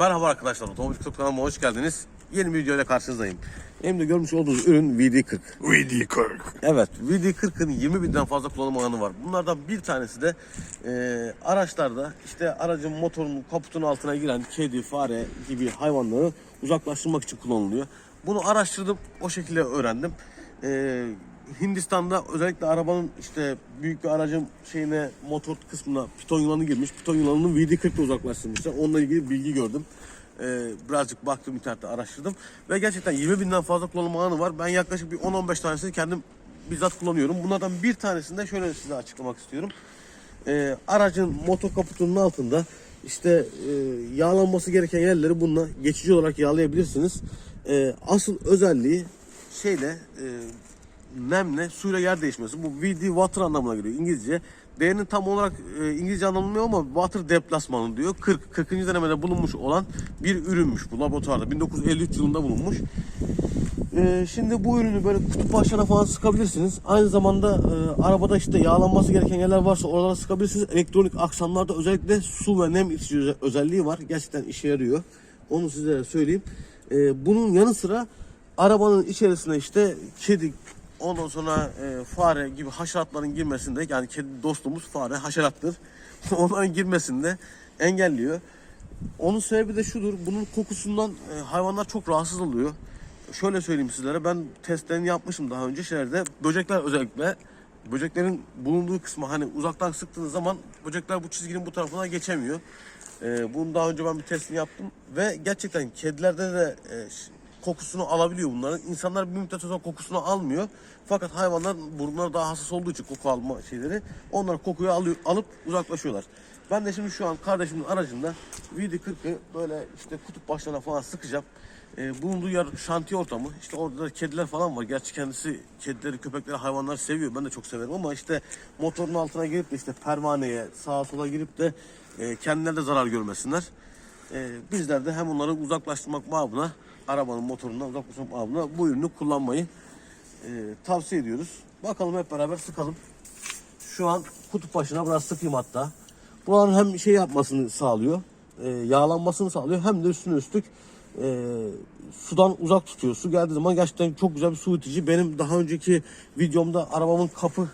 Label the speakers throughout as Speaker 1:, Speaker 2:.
Speaker 1: Merhaba arkadaşlar, Otomobil Kutup kanalıma hoş geldiniz. Yeni bir videoyla karşınızdayım. Elimde görmüş olduğunuz ürün VD40.
Speaker 2: VD40.
Speaker 1: Evet, VD40'ın 20 binden fazla kullanım alanı var. Bunlardan bir tanesi de e, araçlarda işte aracın motorunun kaputunun altına giren kedi, fare gibi hayvanları uzaklaştırmak için kullanılıyor. Bunu araştırdım, o şekilde öğrendim. E, Hindistan'da özellikle arabanın işte büyük bir aracın şeyine motor kısmına piton yılanı girmiş. Piton yılanını VD40 ile uzaklaştırmışlar. Onunla ilgili bilgi gördüm. Ee, birazcık baktım internette araştırdım ve gerçekten 20 binden fazla kullanım alanı var. Ben yaklaşık bir 10-15 tanesini kendim bizzat kullanıyorum. Bunlardan bir tanesini de şöyle size açıklamak istiyorum. Ee, aracın motor kaputunun altında işte e, yağlanması gereken yerleri bununla geçici olarak yağlayabilirsiniz. Ee, asıl özelliği şeyle e, nemle suyla yer değişmesi. Bu VD water anlamına geliyor İngilizce. D'nin tam olarak e, İngilizce anlamılmıyor ama water deplasmanı diyor. 40 40. denemede bulunmuş olan bir ürünmüş bu laboratuvarda. 1953 yılında bulunmuş. E, şimdi bu ürünü böyle kutup başlarına falan sıkabilirsiniz. Aynı zamanda e, arabada işte yağlanması gereken yerler varsa oralara sıkabilirsiniz. Elektronik aksamlarda özellikle su ve nem itici öze- özelliği var. Gerçekten işe yarıyor. Onu size söyleyeyim. E, bunun yanı sıra arabanın içerisine işte kedi, ondan sonra e, fare gibi haşeratların girmesinde yani kedi dostumuz fare haşerattır. Onların girmesinde engelliyor. Onun sebebi de şudur. Bunun kokusundan e, hayvanlar çok rahatsız oluyor. Şöyle söyleyeyim sizlere. Ben testlerini yapmışım daha önce şeylerde. Böcekler özellikle böceklerin bulunduğu kısmı hani uzaktan sıktığınız zaman böcekler bu çizginin bu tarafına geçemiyor. E, bunu daha önce ben bir testini yaptım ve gerçekten kedilerde de e, kokusunu alabiliyor bunların. İnsanlar bir müddet sonra kokusunu almıyor. Fakat hayvanlar burunları daha hassas olduğu için koku alma şeyleri onlar kokuyu alıyor, alıp uzaklaşıyorlar. Ben de şimdi şu an kardeşimin aracında VD40'ı böyle işte kutup başlarına falan sıkacağım. Ee, bulunduğu yer şantiye ortamı. İşte orada da kediler falan var. Gerçi kendisi kedileri, köpekleri, hayvanları seviyor. Ben de çok severim ama işte motorun altına girip de işte pervaneye, sağa sola girip de e, kendileri de zarar görmesinler. Ee, bizler de hem onları uzaklaştırmak babına, arabanın motorundan uzaklaştırmak babına bu ürünü kullanmayı e, tavsiye ediyoruz. Bakalım hep beraber sıkalım. Şu an kutup başına biraz sıkayım hatta. Buranın hem şey yapmasını sağlıyor, e, yağlanmasını sağlıyor hem de üstüne üstlük e, sudan uzak tutuyor. Su geldiği zaman gerçekten çok güzel bir su itici. Benim daha önceki videomda arabamın kapı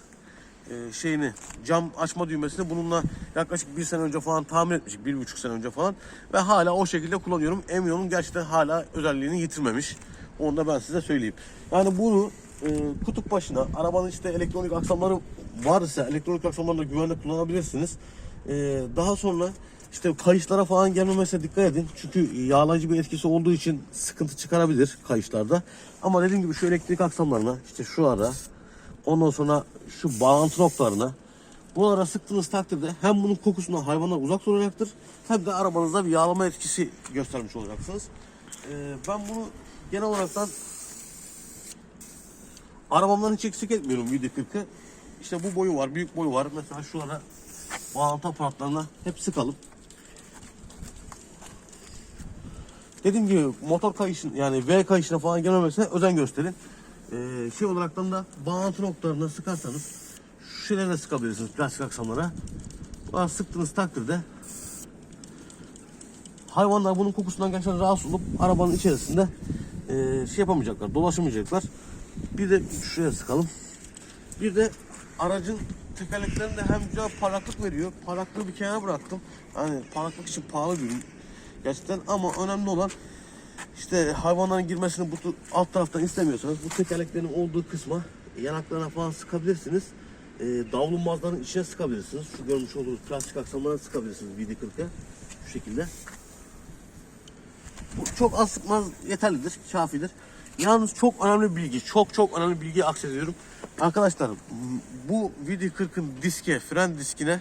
Speaker 1: e, şeyini cam açma düğmesini bununla yaklaşık bir sene önce falan tamir etmiştik. Bir buçuk sene önce falan. Ve hala o şekilde kullanıyorum. Emin olun gerçekten hala özelliğini yitirmemiş. Onu da ben size söyleyeyim. Yani bunu e, kutup başına arabanın işte elektronik aksamları varsa elektronik aksamlarını güvenle kullanabilirsiniz. E, daha sonra işte kayışlara falan gelmemesine dikkat edin. Çünkü yağlayıcı bir etkisi olduğu için sıkıntı çıkarabilir kayışlarda. Ama dediğim gibi şu elektrik aksamlarına işte şu ara Ondan sonra şu bağlantı noktalarına bunlara sıktığınız takdirde hem bunun kokusundan hayvanlar uzak duracaktır hem de arabanızda bir yağlama etkisi göstermiş olacaksınız. Ee, ben bunu genel olaraktan arabamdan hiç eksik etmiyorum VD40'ı. İşte bu boyu var, büyük boyu var. Mesela şulara bağlantı aparatlarına hep sıkalım. Dediğim gibi motor kayışın yani V kayışına falan gelmemesine özen gösterin. Ee, şey olaraktan da bağlantı noktalarına sıkarsanız şu şeyleri de sıkabilirsiniz plastik aksamlara. Buna sıktığınız takdirde hayvanlar bunun kokusundan gerçekten rahatsız olup arabanın içerisinde e, şey yapamayacaklar, dolaşamayacaklar. Bir de şuraya sıkalım. Bir de aracın tekerleklerinde hem güzel parlaklık veriyor. Parlaklığı bir kenara bıraktım. Hani parlaklık için pahalı bir ürün gerçekten ama önemli olan işte hayvanların girmesini bu alt taraftan istemiyorsanız bu tekerleklerin olduğu kısma yanaklarına falan sıkabilirsiniz. E, davlumbazların içine sıkabilirsiniz. Şu görmüş olduğunuz plastik aksamlarına sıkabilirsiniz VD40'a. Şu şekilde. Bu çok az sıkmaz yeterlidir, kafidir. Yalnız çok önemli bilgi, çok çok önemli bir bilgiyi aksediyorum. Arkadaşlar bu VD40'ın diske, fren diskine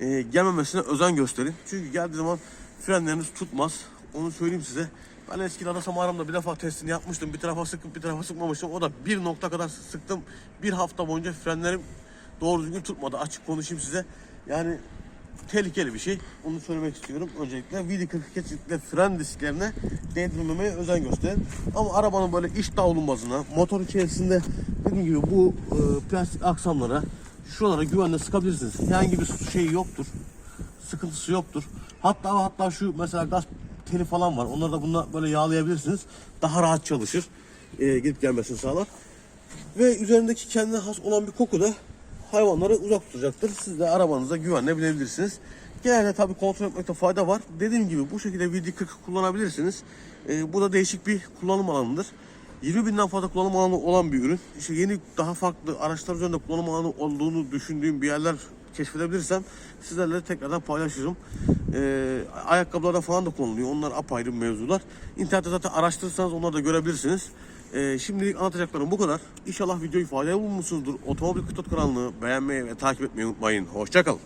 Speaker 1: e, gelmemesine özen gösterin. Çünkü geldiği zaman frenleriniz tutmaz. Onu söyleyeyim size. Ben eski Lada Samara'mda bir defa testini yapmıştım. Bir tarafa sıkıp bir tarafa sıkmamıştım. O da bir nokta kadar sıktım. Bir hafta boyunca frenlerim doğru düzgün tutmadı. Açık konuşayım size. Yani tehlikeli bir şey. Onu söylemek istiyorum. Öncelikle VD40 kesinlikle fren disklerine değdirmemeye özen gösterin. Ama arabanın böyle iç davlumbazına, motor içerisinde dediğim gibi bu e, plastik aksamlara şuralara güvenle sıkabilirsiniz. Herhangi bir şey yoktur. Sıkıntısı yoktur. Hatta hatta şu mesela gaz teli falan var. Onları da bununla böyle yağlayabilirsiniz. Daha rahat çalışır. E, gidip gelmesini sağlar. Ve üzerindeki kendine has olan bir koku da hayvanları uzak tutacaktır. Siz de arabanıza güvenle. Genelde tabii kontrol etmekte fayda var. Dediğim gibi bu şekilde VD40 kullanabilirsiniz. Ee, bu da değişik bir kullanım alanıdır. 20 binden fazla kullanım alanı olan bir ürün. İşte yeni daha farklı araçlar üzerinde kullanım alanı olduğunu düşündüğüm bir yerler keşfedebilirsem sizlerle tekrardan paylaşırım. Ee, ayakkabılarda falan da kullanılıyor. Onlar apayrı mevzular. İnternette zaten araştırırsanız onları da görebilirsiniz. Ee, şimdilik anlatacaklarım bu kadar. İnşallah videoyu faydalı bulmuşsunuzdur. Otomobil Kıtot kanalını beğenmeyi ve takip etmeyi unutmayın. Hoşçakalın.